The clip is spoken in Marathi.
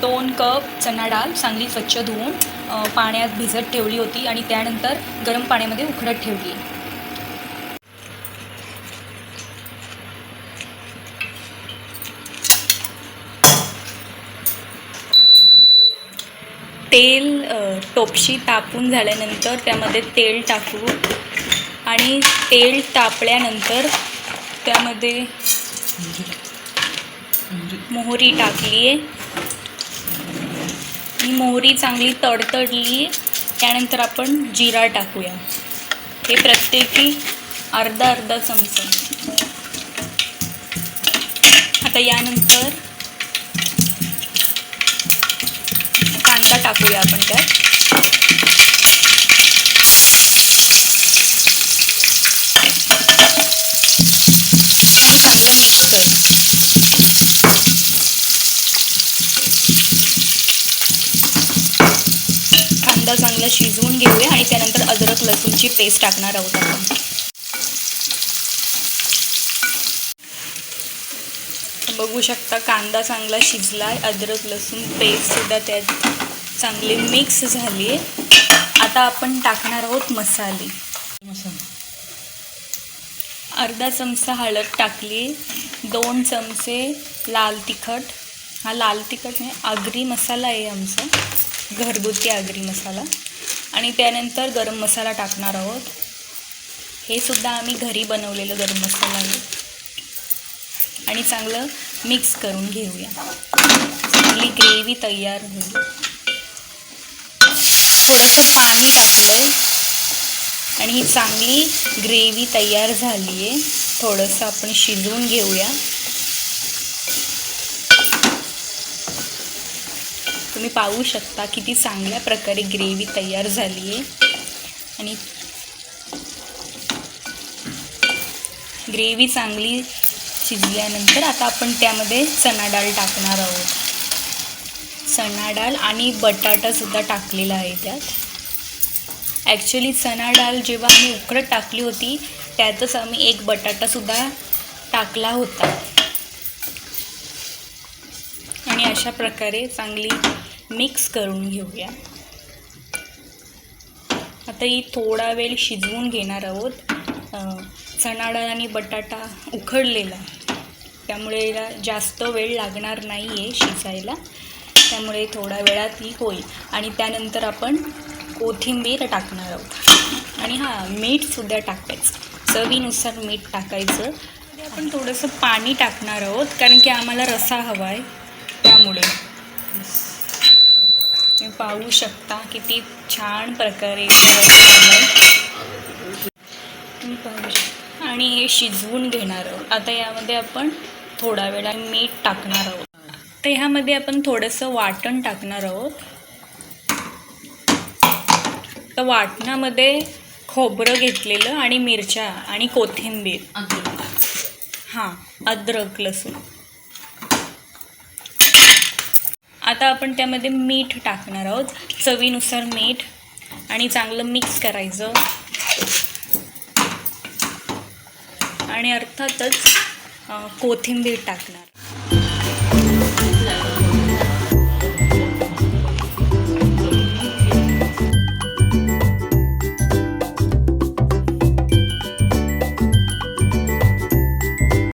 दोन कप चणा डाळ चांगली स्वच्छ धुवून पाण्यात भिजत ठेवली होती आणि त्यानंतर गरम पाण्यामध्ये उकडत ठेवली. तेल टोपशी तापून झाल्यानंतर त्यामध्ये तेल टाकू आणि तेल तापल्यानंतर त्यामध्ये मोहरी टाकली आहे ही मोहरी चांगली तडतडली त्यानंतर आपण जिरा टाकूया. हे प्रत्येकी अर्धा अर्धा चमचा. आता यानंतर कांदा टाकूया आपण त्यात आणि चांगलं मिक्स करू कांदा चांगला शिजवून घेऊया आणि त्यानंतर अद्रक लसूणची पेस्ट टाकणार आहोत आपण. बघू शकता कांदा चांगला शिजला आहे अद्रक लसूण पेस्टसुद्धा त्यात चांगली मिक्स झाली आहे आता आपण टाकणार आहोत मसाले. अर्धा चमचा हळद टाकली दोन चमचे लाल तिखट. हा लाल तिखट नाही आगरी मसाला आहे आमचा. घरगुती आगरी मसाला. आणि त्यानंतर गरम मसाला टाकणार आहोत. हे सुद्धा आम्ही घरी बनवलेलं गरम मसाला आहे. आणि चांगलं मिक्स करून घेऊया. चांगली ग्रेव्ही तयार होईल. थोडंसं पाणी टाकलं आहे आणि ही चांगली ग्रेव्ही तयार झाली आहे थोडंसं आपण शिजवून घेऊया. तुम्ही पाहू शकता किती चांगल्या प्रकारे ग्रेव्ही तयार झाली आहे. आणि ग्रेव्ही चांगली शिजल्यानंतर आता आपण त्यामध्ये चणा डाळ टाकणार आहोत. चणा डाळ आणि बटाटासुद्धा टाकलेला आहे त्यात. ॲक्च्युली चणा डाळ जेव्हा आम्ही उकडत टाकली होती त्यातच आम्ही एक बटाटासुद्धा टाकला होता. आणि अशा प्रकारे चांगली मिक्स करून घेऊया. आता ही थोडा वेळ शिजवून घेणार आहोत. चणाडा चणा डाळ आणि बटाटा उखडलेला. त्यामुळे याला जास्त वेळ लागणार नाही आहे शिजायला. त्यामुळे थोड्या वेळात ही होईल. आणि त्यानंतर आपण कोथिंबीर टाकणार आहोत. आणि हां मीठसुद्धा टाकायचं. चवीनुसार मीठ टाकायचं. आपण थोडंसं पाणी टाकणार आहोत कारण की आम्हाला रसा हवा आहे त्यामुळे. पाहू शकता किती छान प्रकारे रस झालाय. तुम्ही पाहू शकता. आणि हे शिजवून घेणार आहोत. आता यामध्ये आपण थोडा वेळा मीठ टाकणार आहोत. तर ह्यामध्ये आपण थोडंसं वाटण टाकणार आहोत. तर वाटणामध्ये खोबरं घेतलेलं आणि मिरच्या आणि कोथिंबीर. हां अद्रक लसूण. आता आपण त्यामध्ये मीठ टाकणार आहोत. चवीनुसार मीठ आणि चांगलं मिक्स करायचं. आणि अर्थातच कोथिंबीर टाकणार.